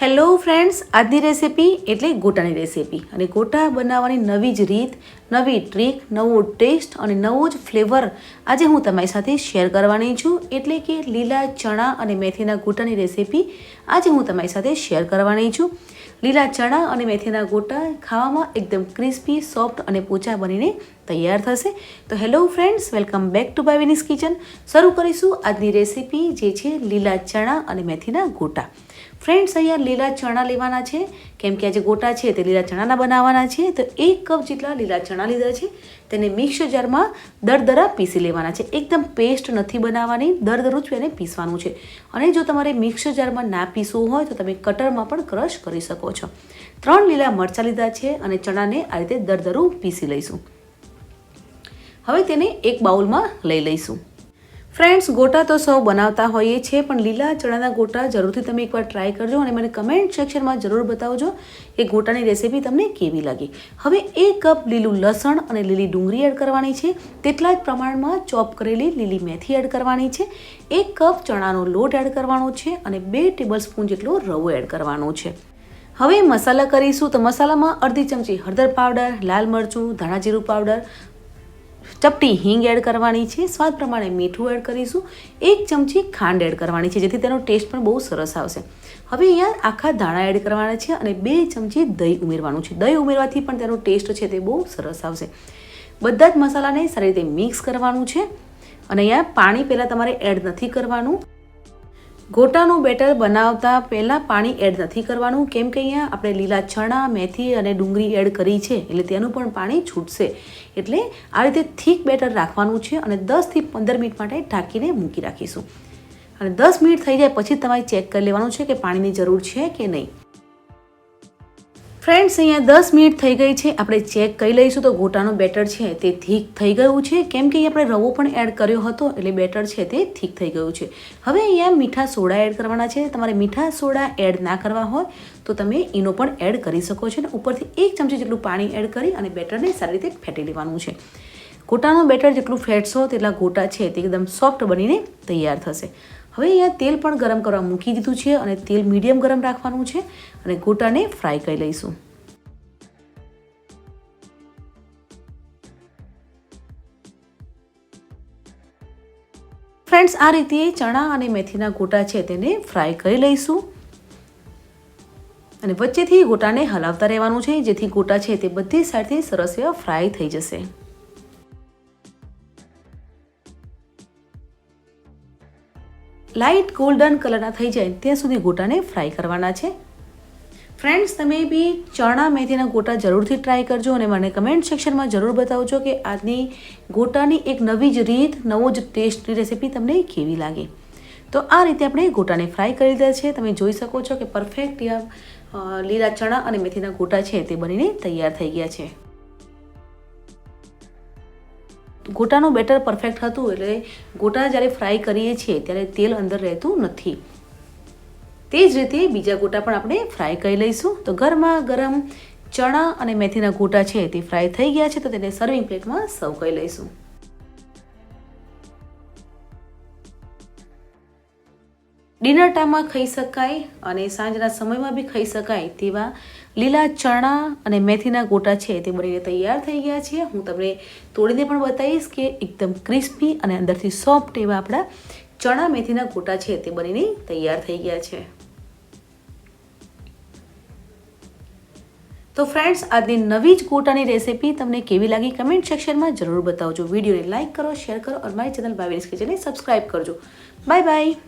Hello friends આજની recipe એટલે ગોટાની recipe અને ગોટા બનાવવાની નવી જ રીત, નવી ટ્રીક નવો ટેસ્ટ અને નવો જ ફ્લેવર આજે હું તમારી સાથે શેર કરવાની છું. એટલે કે લીલા ચણા અને મેથીના ગોટાની રેસીપી આજે હું તમારી સાથે શેર કરવાની છું. લીલા ચણા અને મેથીના ગોટા ખાવામાં એકદમ ક્રિસ્પી સોફ્ટ અને પોચા બનીને તૈયાર થશે. તો hello friends welcome back to Bhavini's kitchen શરૂ કરીશું આજની રેસીપી જે છે લીલા ચણા અને મેથીના ગોટા. ફ્રેન્ડ્સ અહીંયા લીલા ચણા લેવાના છે. કેમ કે આજે ગોટા છે તે લીલા ચણાના બનાવવાના છે. તો એક કપ જેટલા લીલા ચણા લીધા છે. તેને મિક્સર જારમાં દરદરા પીસી લેવાના છે. એકદમ પેસ્ટ નથી બનાવવાની. દરદરું જ એને પીસવાનું છે. અને જો તમારે મિક્સર જારમાં ના પીસવું હોય તો તમે કટરમાં પણ ક્રશ કરી શકો છો. ત્રણ લીલા મરચાં લીધા છે અને ચણાને આ રીતે દરદરું પીસી લઈશું. હવે તેને એક બાઉલમાં લઈ લઈશું. ફ્રેન્ડ્સ, ગોટા તો સૌ બનાવતા હોઈએ છીએ, પણ લીલા ચણાના ગોટા જરૂરથી તમે એકવાર ટ્રાય કરજો અને મને કમેન્ટ સેક્શનમાં જરૂર બતાવજો કે ગોટાની રેસીપી તમને કેવી લાગી. હવે એક કપ લીલું લસણ અને લીલી ડુંગળી એડ કરવાની છે. તેટલા જ પ્રમાણમાં ચોપ કરેલી લીલી મેથી એડ કરવાની છે. એક કપ ચણાનો લોટ એડ કરવાનો છે અને બે ટેબલ સ્પૂન જેટલો રવો એડ કરવાનો છે. હવે મસાલા કરીશું. તો મસાલામાં અડધી ચમચી હળદર પાવડર લાલ મરચું, ધાણા જીરું પાવડર ચપટી હિંગ એડ કરવાની છે, સ્વાદ પ્રમાણે મીઠું એડ કરીશું, એક ચમચી ખાંડ એડ કરવાની છે, જેથી તેનો ટેસ્ટ પણ બહુ સરસ આવશે. હવે અહીંયા આખા ધાણા એડ કરવાના છે અને બે ચમચી દહીં ઉમેરવાનું છે. દહીં ઉમેરવાથી પણ તેનો ટેસ્ટ છે તે બહુ સરસ આવશે. બધા જ મસાલાને સારી રીતે મિક્સ કરવાનું છે. અને અહીંયા પાણી પહેલાં તમારે એડ નથી કરવાનું. ગોટાનું બેટર બનાવતા પહેલાં પાણી એડ નથી કરવાનું. કેમ કે અહીંયા આપણે લીલા ચણા, મેથી અને ડુંગળી એડ કરી છે, એટલે તેનું પણ પાણી છૂટશે. એટલે આ રીતે થીક બેટર રાખવાનું છે અને દસથી પંદર મિનિટ માટે ઢાંકીને મૂકી રાખીશું. અને દસ મિનિટ થઈ જાય પછી તમારે ચેક કરી લેવાનું છે કે પાણીની જરૂર છે કે નહીં. ફ્રેન્ડ્સ અહીંયા દસ મિનિટ થઈ ગઈ છે. આપણે ચેક કરી લઈશું તો ગોટાનું બેટર છે તે થીક થઈ ગયું છે. કેમ કે આપણે રવો પણ એડ કર્યો હતો એટલે બેટર છે તે થીક થઈ ગયું છે. હવે અહીંયા મીઠા સોડા એડ કરવાના છે. તમારે મીઠા સોડા એડ ના કરવા હોય તો તમે એનો પણ એડ કરી શકો છો અને ઉપરથી એક ચમચી જેટલું પાણી એડ કરી અને બેટરને સારી રીતે ફેટી લેવાનું છે. ગોટાનું બેટર જેટલું ફેટશો તેટલા ગોટા છે તે એકદમ સોફ્ટ બનીને તૈયાર થશે. હવે અહીંયા તેલ પણ ગરમ કરવા મૂકી દીધું છે અને તેલ મીડિયમ ગરમ રાખવાનું છે અને ગોટાને ફ્રાય કરી લઈશું. ફ્રેન્ડ્સ, આ રીતે ચણા અને મેથીના ગોટા છે તેને ફ્રાય કરી લઈશું. અને વચ્ચેથી ગોટાને હલાવતા રહેવાનું છે, જેથી ગોટા છે તે બધી સાઈડથી સરસ એવા ફ્રાય થઈ જશે. લાઇટ ગોલ્ડન કલરના થઈ જાય ત્યાં સુધી ગોટાને ફ્રાય કરવાના છે. ફ્રેન્ડ્સ, તમે બી ચણા મેથીના ગોટા જરૂરથી ટ્રાય કરજો અને મને કમેન્ટ સેક્શનમાં જરૂર બતાવજો કે આજની ગોટાની એક નવી જ રીત, નવો જ ટેસ્ટની રેસીપી તમને કેવી લાગે. તો આ રીતે આપણે ગોટાને ફ્રાય કરી લીધા છે. તમે જોઈ શકો છો કે પરફેક્ટ લીલા ચણા અને મેથીના ગોટા છે તે બનીને તૈયાર થઈ ગયા છે. ગોટાનું બેટર પરફેક્ટ હતું એટલે ગોટા જ્યારે ફ્રાય કરીએ છીએ ત્યારે તેલ અંદર રહેતું નથી. તે જ રીતે બીજા ગોટા પણ આપણે ફ્રાય કરી લઈશું. તો ગરમા ગરમ ચણા અને મેથીના ગોટા છે તે ફ્રાય થઈ ગયા છે તો તેને સર્વિંગ પ્લેટમાં સર્વ કરી લઈશું. ડિનર ટાઈમમાં ખાઈ શકાય અને સાંજના સમયમાં બી ખાઈ શકાય તેવા લીલા ચણા અને મેથીના ગોટા છે તે બનીને તૈયાર થઈ ગયા છે. હું તમને તોડીને પણ બતાવીશ કે એકદમ ક્રિસ્પી અને અંદરથી સોફ્ટ એવા આપણા ચણા, મેથીના ગોટા છે તે બનીને તૈયાર થઈ ગયા છે. તો ફ્રેન્ડ્સ આજની નવી જ ગોટાની રેસીપી તમને કેવી લાગી કમેન્ટ સેક્શનમાં જરૂર બતાવજો. વિડીયોને લાઇક કરો શેર કરો અને મારી ચેનલ બાવીસ કિચનને સબસ્ક્રાઇબ કરજો. Bye bye